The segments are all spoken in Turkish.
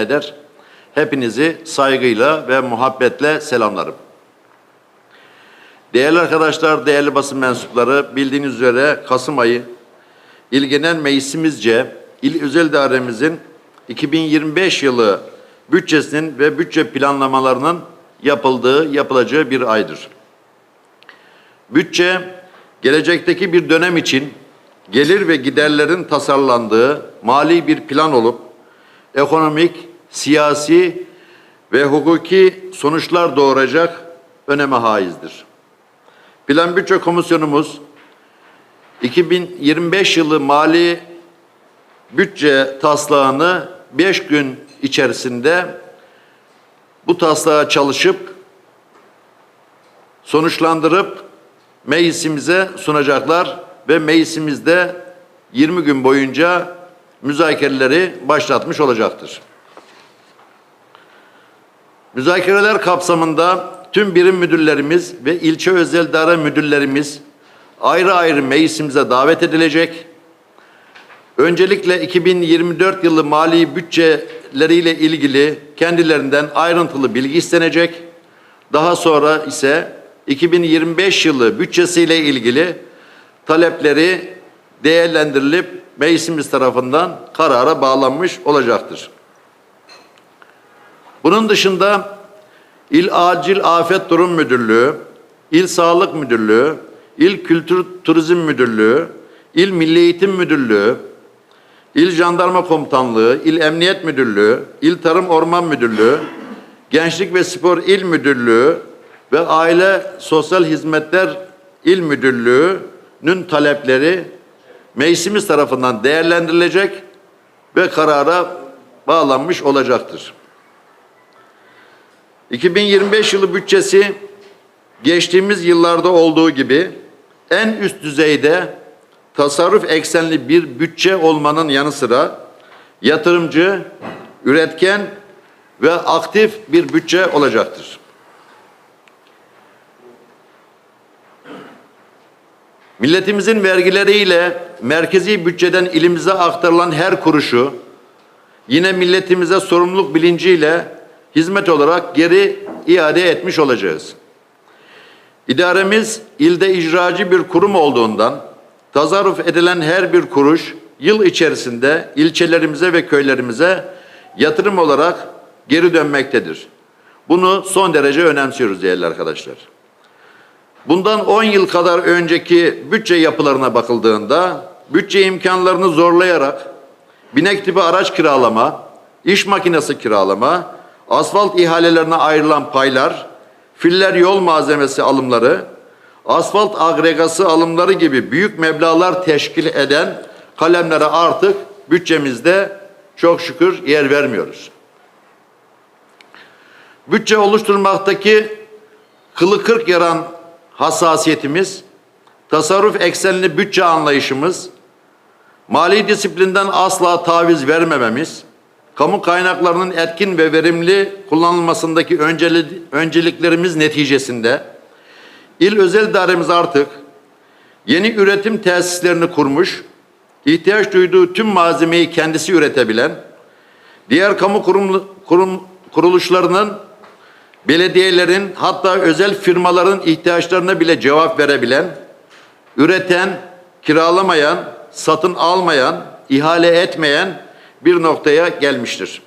eder. Hepinizi saygıyla ve muhabbetle selamlarım. Değerli arkadaşlar, değerli basın mensupları, bildiğiniz üzere Kasım ayı İl Genel Meclisimizce İl Özel Dairemizin 2025 yılı bütçesinin ve bütçe planlamalarının yapıldığı, yapılacağı bir aydır. Bütçe, gelecekteki bir dönem için gelir ve giderlerin tasarlandığı mali bir plan olup, ekonomik, siyasi ve hukuki sonuçlar doğuracak öneme haizdir. Plan Bütçe Komisyonumuz 2025 yılı mali bütçe taslağını 5 gün içerisinde bu taslağa çalışıp sonuçlandırıp meclisimize sunacaklar ve meclisimizde 20 gün boyunca müzakereleri başlatmış olacaktır. Müzakereler kapsamında tüm birim müdürlerimiz ve ilçe özel idare müdürlerimiz ayrı ayrı meclisimize davet edilecek. Öncelikle 2024 yılı mali bütçeleriyle ilgili kendilerinden ayrıntılı bilgi istenecek. Daha sonra ise 2025 yılı bütçesiyle ilgili talepleri değerlendirilip meclisimiz tarafından karara bağlanmış olacaktır. Bunun dışında İl Acil Afet Durum Müdürlüğü, İl Sağlık Müdürlüğü, İl Kültür Turizm Müdürlüğü, İl Milli Eğitim Müdürlüğü, İl Jandarma Komutanlığı, İl Emniyet Müdürlüğü, İl Tarım Orman Müdürlüğü, Gençlik ve Spor İl Müdürlüğü ve Aile Sosyal Hizmetler İl Müdürlüğü'nün talepleri meclisimiz tarafından değerlendirilecek ve karara bağlanmış olacaktır. 2025 yılı bütçesi geçtiğimiz yıllarda olduğu gibi en üst düzeyde tasarruf eksenli bir bütçe olmanın yanı sıra yatırımcı, üretken ve aktif bir bütçe olacaktır. Milletimizin vergileriyle merkezi bütçeden ilimize aktarılan her kuruşu yine milletimize sorumluluk bilinciyle hizmet olarak geri iade etmiş olacağız. İdaremiz ilde icracı bir kurum olduğundan tasarruf edilen her bir kuruş yıl içerisinde ilçelerimize ve köylerimize yatırım olarak geri dönmektedir. Bunu son derece önemsiyoruz değerli arkadaşlar. Bundan 10 yıl kadar önceki bütçe yapılarına bakıldığında bütçe imkanlarını zorlayarak binek tipi araç kiralama, iş makinesi kiralama, asfalt ihalelerine ayrılan paylar, filler yol malzemesi alımları, asfalt agregası alımları gibi büyük meblağlar teşkil eden kalemlere artık bütçemizde çok şükür yer vermiyoruz. Bütçe oluşturmaktaki kılı kırk yaran hassasiyetimiz, tasarruf eksenli bütçe anlayışımız, mali disiplinden asla taviz vermememiz, kamu kaynaklarının etkin ve verimli kullanılmasındaki önceli, önceliklerimiz neticesinde il özel idaremiz artık yeni üretim tesislerini kurmuş, ihtiyaç duyduğu tüm malzemeyi kendisi üretebilen, diğer kamu kurum, kurum, kuruluşlarının, belediyelerin hatta özel firmaların ihtiyaçlarına bile cevap verebilen, üreten, kiralamayan, satın almayan, ihale etmeyen bir noktaya gelmiştir.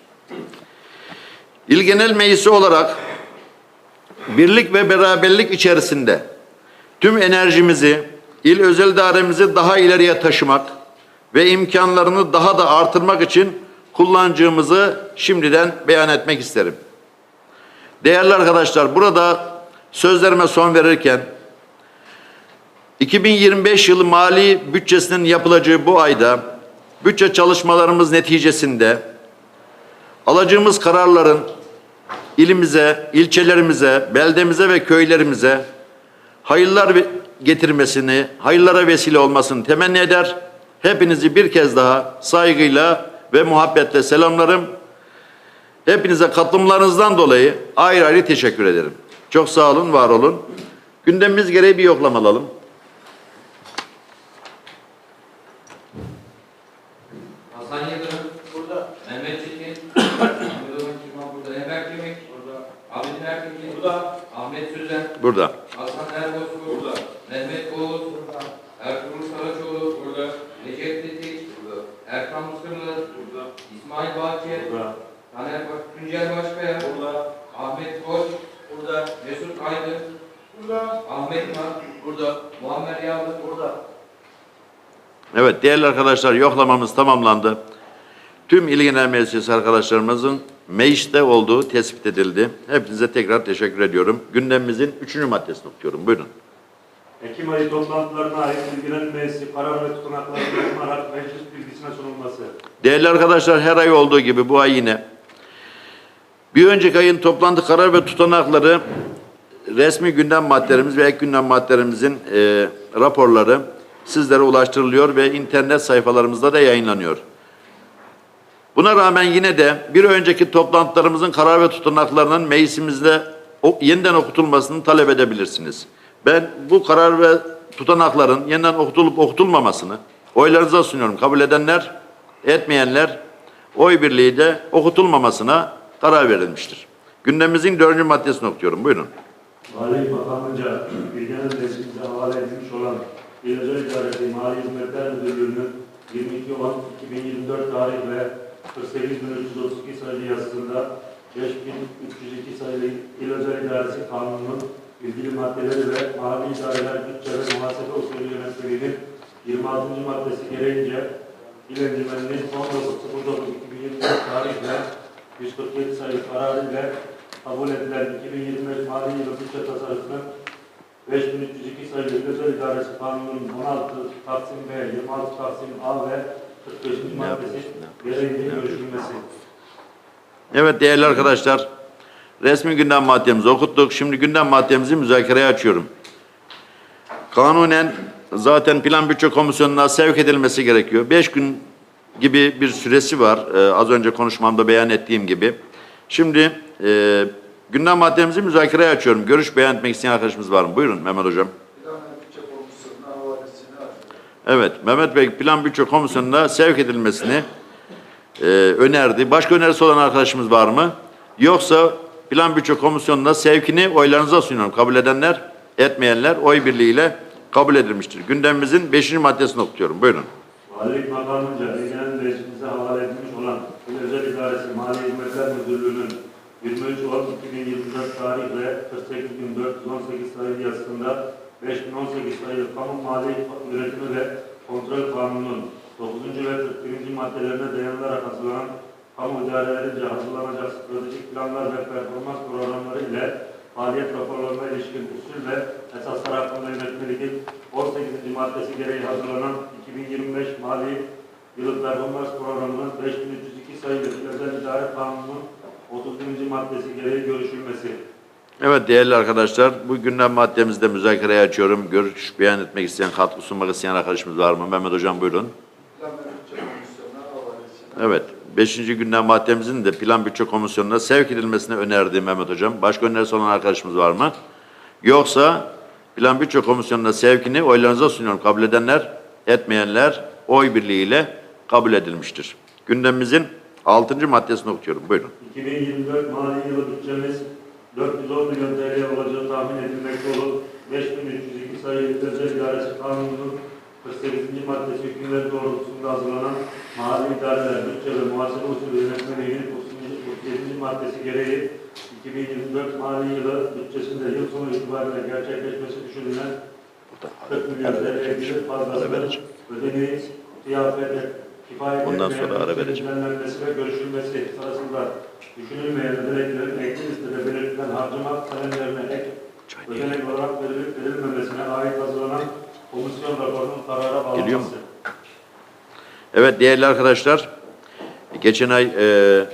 İl Genel Meclisi olarak birlik ve beraberlik içerisinde tüm enerjimizi, il özel dairemizi daha ileriye taşımak ve imkanlarını daha da artırmak için kullanacağımızı şimdiden beyan etmek isterim. Değerli arkadaşlar burada sözlerime son verirken 2025 yılı mali bütçesinin yapılacağı bu ayda bütçe çalışmalarımız neticesinde alacağımız kararların ilimize, ilçelerimize, beldemize ve köylerimize hayırlar getirmesini, hayırlara vesile olmasını temenni eder. Hepinizi bir kez daha saygıyla ve muhabbetle selamlarım. Hepinize katılımlarınızdan dolayı ayrı ayrı teşekkür ederim. Çok sağ olun, var olun. Gündemimiz gereği bir yoklama alalım. Hasan Yıldırım. Burada. Mehmet Çetin. Burada. Emre Kemik. Burada. Abdülhamit Burada. Ahmet Sözen. Burada. Evet değerli arkadaşlar yoklamamız tamamlandı. Tüm İl Genel Meclisi arkadaşlarımızın mecliste olduğu tespit edildi. Hepinize tekrar teşekkür ediyorum. Gündemimizin üçüncü maddesini okuyorum. Buyurun. Ekim ayı toplantılarına ait bilgilerin meclisi karar ve tutanakları okunarak meclis bilgisine sunulması. Değerli arkadaşlar her ay olduğu gibi bu ay yine bir önceki ayın toplantı karar ve tutanakları resmi gündem maddelerimiz ve ek gündem maddelerimizin e, raporları sizlere ulaştırılıyor ve internet sayfalarımızda da yayınlanıyor. Buna rağmen yine de bir önceki toplantılarımızın karar ve tutanaklarının meclisimizde yeniden okutulmasını talep edebilirsiniz. Ben bu karar ve tutanakların yeniden okutulup okutulmamasını oylarınıza sunuyorum. Kabul edenler, etmeyenler oy birliğiyle okutulmamasına karar verilmiştir. Gündemimizin dördüncü maddesini okuyorum. Buyurun. Maliye Bakanlığı'nca bilgilerin meclisimize havale olan İl Özel İdaresi Mali Hizmetler Müdürlüğü'nün 22 Ocak 2024 tarih ve 48.332 sayılı yazısında 5302 sayılı İl Özel İdaresi Kanunu'nun ilgili maddeleri ve mali idareler bütçe ve muhasebe usulü yönetmeliğinin 26. maddesi gereğince İl Encümeni'nin 19.09.2024 tarihle 147 sayılı kararı ile kabul edilen 2025 mali yılı bütçe tasarısının 5302 sayılı Özel İdaresi Kanunu'nun 16 Taksim B, 26 Taksim A ve 45. maddesi gereğince görüşülmesi. Evet değerli arkadaşlar, resmi gündem maddemizi okuttuk. Şimdi gündem maddemizi müzakereye açıyorum. Kanunen zaten plan bütçe komisyonuna sevk edilmesi gerekiyor. Beş gün gibi bir süresi var. Ee, az önce konuşmamda beyan ettiğim gibi. Şimdi e, gündem maddemizi müzakereye açıyorum. Görüş beyan etmek isteyen arkadaşımız var mı? Buyurun Mehmet Hocam. Evet, Mehmet Bey plan bütçe komisyonuna sevk edilmesini e, önerdi. Başka önerisi olan arkadaşımız var mı? Yoksa plan bütçe komisyonuna sevkini oylarınıza sunuyorum. Kabul edenler, etmeyenler oy birliğiyle kabul edilmiştir. Gündemimizin beşinci maddesini okuyorum. Buyurun. Valilik Bakanlığı'nca ilgilenen meclisimize havale edilmiş olan Özel İdaresi Mali Hizmetler Müdürlüğü'nün 23 Ocak 2024 tarih ve 48.418 sayılı yazısında 5018 sayılı Kamu Mali Yönetimi ve Kontrol Kanunu'nun 9. ve 41. maddelerine dayanılarak hazırlanan kamu idarelerince hazırlanacak stratejik planlar ve performans programları ile faaliyet raporlarına ilişkin usul ve esaslar hakkında yönetmeliğin 18. maddesi gereği hazırlanan 2025 mali yılı performans programının 5302 sayılı özel idare kanununun 31. maddesi gereği görüşülmesi. Evet değerli arkadaşlar, bu gündem maddemizi de müzakereye açıyorum. Görüş beyan etmek isteyen, katkı sunmak isteyen arkadaşımız var mı? Mehmet Hocam buyurun. Evet. Beşinci gündem maddemizin de plan bütçe komisyonuna sevk edilmesini önerdi Mehmet Hocam. Başka önerisi olan arkadaşımız var mı? Yoksa plan bütçe komisyonuna sevkini oylarınıza sunuyorum. Kabul edenler, etmeyenler oy birliğiyle kabul edilmiştir. Gündemimizin altıncı maddesini okuyorum. Buyurun. 2024 mali yılı bütçemiz 410 milyon TL olacağı tahmin edilmekte olup 5302 sayılı özel idaresi kanununun 48. maddesi hükümleri doğrultusunda hazırlanan mali idareler bütçe ve muhasebe usulü yönetmeliğinin 37. maddesi gereği 2024 mali yılı bütçesinde yıl sonu itibariyle gerçekleşmesi düşünülen 40 milyon TL gelir fazlası ödeneği kıyafet etmeyen sonra ara vereceğim. ve görüşülmesi sırasında düşünülmeyen ödeneklerin ekli listede belirtilen harcama kalemlerine ek ödenek olarak verilip verilmemesine ait hazırlanan komisyon raporunun karara Geliyor mu? bağlanması. Evet değerli arkadaşlar, geçen ay e,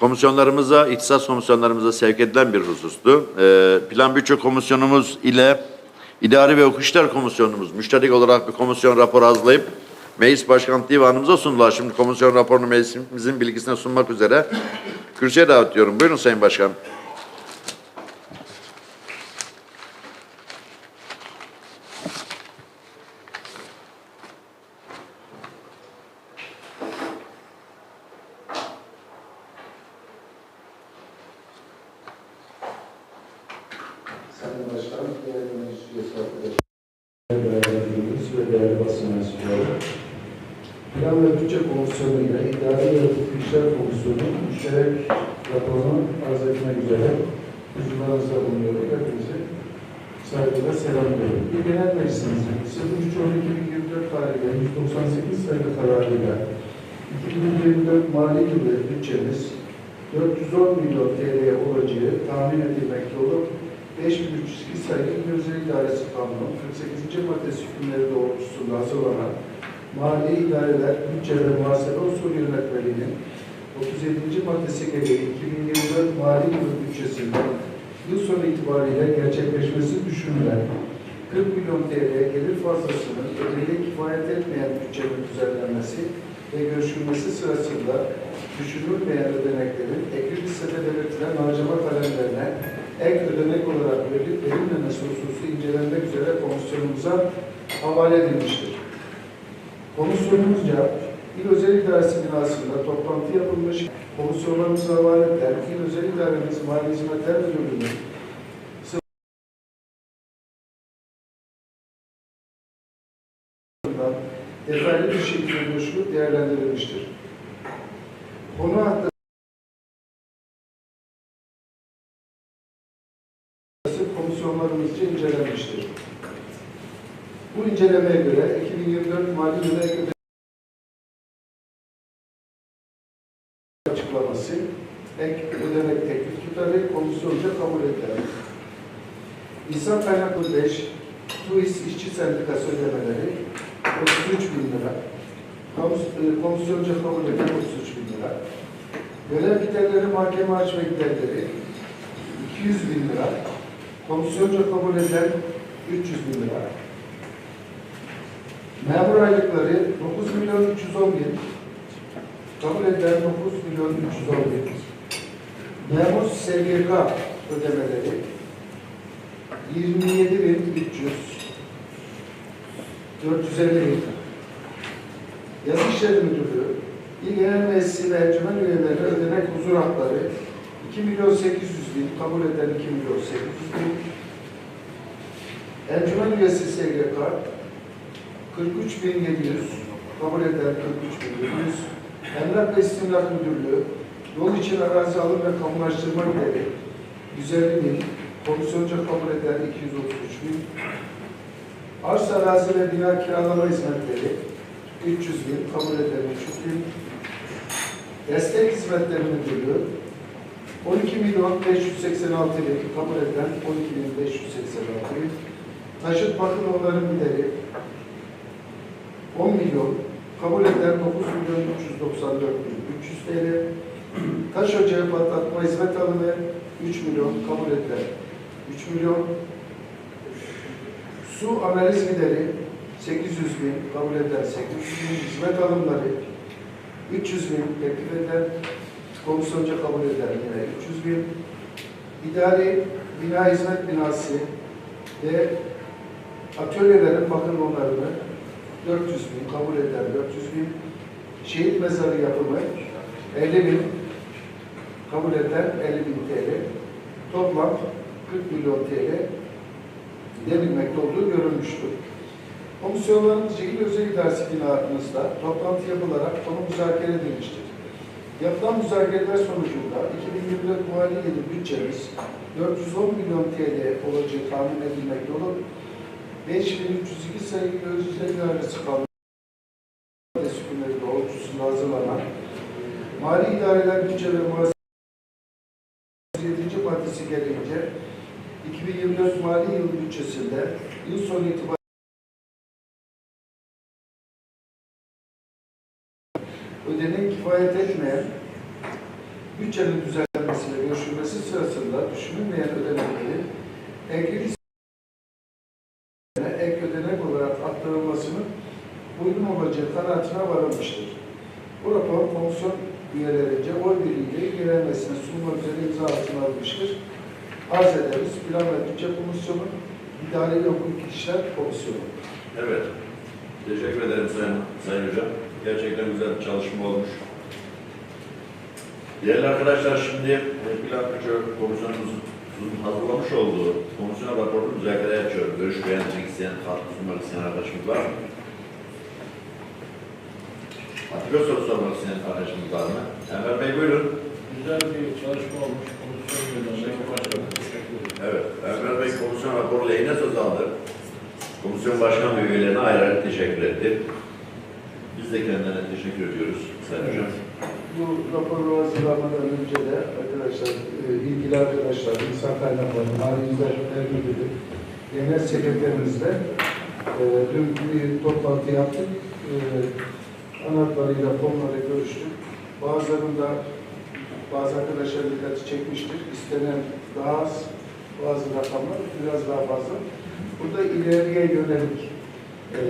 komisyonlarımıza, ihtisas komisyonlarımıza sevk edilen bir husustu. E, Plan Bütçe Komisyonumuz ile İdari ve Hukuk Komisyonumuz müşterek olarak bir komisyon raporu hazırlayıp Meclis Başkanlığı Divanımıza sundular. Şimdi komisyon raporunu meclisimizin bilgisine sunmak üzere kürsüye davet ediyorum. Buyurun Sayın Başkan. değerli meclis üyesi arkadaşlar. Değerlendirdiğimiz ve değerli basın mensupları. Plan ve Bütçe Komisyonu ile İdari ve Hukuk İşler Komisyonu müşterek raporunu arz etmek üzere huzurlarınızda bulunuyorum. Hepinizi saygıyla selamlıyorum. Bir genel meclisimizin 03.12.2024 tarihinde 198 sayılı kararıyla 2024 mali yılı bütçemiz 410 milyon TL'ye olacağı tahmin edilmekte olup 5302 sayılı Özel İdaresi Kanunu 48. maddesi hükümleri doğrultusunda hazırlanan Mali İdareler Bütçe ve Muhasebe Usulü Yönetmeliğinin 37. maddesi gereği 2024 mali yılı bütçesinde yıl sonu itibariyle gerçekleşmesi düşünülen 40 milyon TL gelir fazlasının ödeye kifayet etmeyen bütçenin düzenlenmesi ve görüşülmesi sırasında düşünülmeyen ödeneklerin ekli listede belirtilen harcama kalemlerine ek ödenek olarak verilip verilmemesi hususu incelenmek üzere komisyonumuza havale edilmiştir. Komisyonumuzca İl Özel İdaresi binasında toplantı yapılmış, komisyonlarımıza havale İl Özel İdaremiz Mali Hizmetler Müdürlüğü'nün detaylı bir şekilde görüşülüp değerlendirilmiştir. Konu hakkında komisyonlarımızca incelenmiştir. Bu incelemeye göre 2024 mali yılı ek ödenek teklif tutarı komisyonca kabul edilir. İnsan kaynaklı 5, TUİS İşçi Sendikası ödemeleri 33 bin lira. Komis- e, Komisyonca kabul edilen 33 bin lira. Görev giderleri mahkeme açma giderleri 200 bin lira. Komisyonca kabul edilen 300 bin lira. Memur aylıkları 9 milyon 310 bin. Kabul edilen 9 milyon 310 bin. Memur SGK ödemeleri 27 bin 300. 450 bin. Yazı Müdürlüğü, İl Genel Meclisi ve Encümen üyelerine ödenek huzur hakları 2 milyon 800 bin, kabul eden 2 milyon 800 bin. Encümen üyesi SGK 43 bin 700, kabul eden 43 bin 700. Emlak ve İstimlak Müdürlüğü, yol için arazi alım ve kamulaştırma gideri 150 bin, komisyonca kabul eden 233 bin. Arsa arazi ve bina kiralama hizmetleri 300 bin, kabul eden 300 bin. Destek Hizmetleri Müdürlüğü 12 milyon 586 bin, kabul eden 12 bin 586 bin. Taşıt bakım onların gideri 10 milyon, kabul eden 9 milyon 394 bin 300 TL. Taş ocağı patlatma hizmet alımı? 3 milyon, kabul edilen 3 milyon. Su analiz gideri 800 bin, kabul edilen 800 bin, hizmet alımları 300 bin, teklif edilen, komisyonca kabul edilen yine 300 bin, idari bina hizmet binası ve atölyelerin bakım onarımı 400 bin, kabul edilen 400 bin, şehit mezarı yapımı 50 bin, kabul edilen 50 bin TL, toplam 40 milyon TL denilmekte olduğu görülmüştür. Komisyonlarımızca İl Özel İdaresi binamızda toplantı yapılarak konu müzakere edilmiştir. Yapılan müzakereler sonucunda 2024 mali yılı bütçemiz 410 milyon TL olacağı tahmin edilmekte olup 5302 sayılı Özel İdaresi Kanunu hükümleri doğrultusunda hazırlanan Mali İdareler Bütçe ve Muhasebe 7. maddesi gereğince 2024 mali yıl bütçesinde yıl sonu itibariyle ödeneği kifayet etmeyen bütçenin düzenlenmesi ve görüşülmesi sırasında düşünülmeyen ödeneklerin ek ek ödenek olarak aktarılmasının uygun olacağı kanaatine varılmıştır. Bu rapor komisyon üyelerince oy birliğiyle ilgilenmesine sunulmak üzere imza altına alınmıştır. Arz ederiz. Plan ve Bütçe Komisyonu, İdare ve Hukuk İşler Komisyonu. Evet. Teşekkür ederim Sayın, Sayın Hocam. Gerçekten güzel bir çalışma olmuş. Değerli arkadaşlar şimdi Plan Bütçe Komisyonumuz hazırlamış olduğu komisyon raporunu müzakere yapıyorum. Görüş beyan etmek isteyen, katkı sunmak isteyen arkadaşımız var mı? Başka soru sormak isteyen arkadaşımız var mı? Enver Bey buyurun. Güzel bir çalışma olmuş. Komisyon üyelerine. Evet, Enver Bey komisyon raporu lehine söz aldı. Komisyon başkan üyelerine ayrı teşekkür etti. Biz de kendilerine teşekkür ediyoruz Sayın Hocam. Bu raporu hazırlamadan önce de arkadaşlar, e, ilgili arkadaşlar, insan kaynakları, mali hizmetler müdürü, genel sekreterimizle e, dün bir toplantı yaptık. E, anahtarıyla konuları görüştük. Bazılarında bazı arkadaşlar dikkati çekmiştir. İstenen daha az, bazı rakamlar biraz daha fazla. Burada ileriye yönelik e,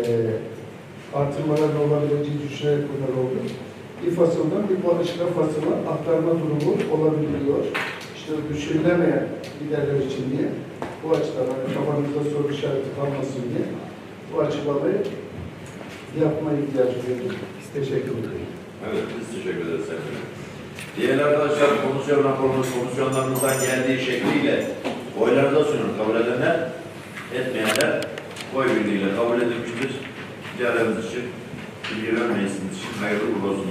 artırmaların olabileceği düşünerek bunlar oldu. Bir fasıldan bir başka fasıla aktarma durumu olabiliyor. İşte düşünülemeyen giderler için diye. Bu açıdan hani kafanızda soru işareti kalmasın diye bu açıklamayı yapma ihtiyacı duyduk. Teşekkür ederim. Evet, biz teşekkür ederiz. Diğer arkadaşlar komisyon raporunun komisyonlarımızdan geldiği şekliyle oylarınıza sunun. Kabul edenler, etmeyenler oy birliğiyle kabul edilmiştir. Diğerlerimiz için, bilgi vermeyesiniz için hayırlı uğurlu olsun.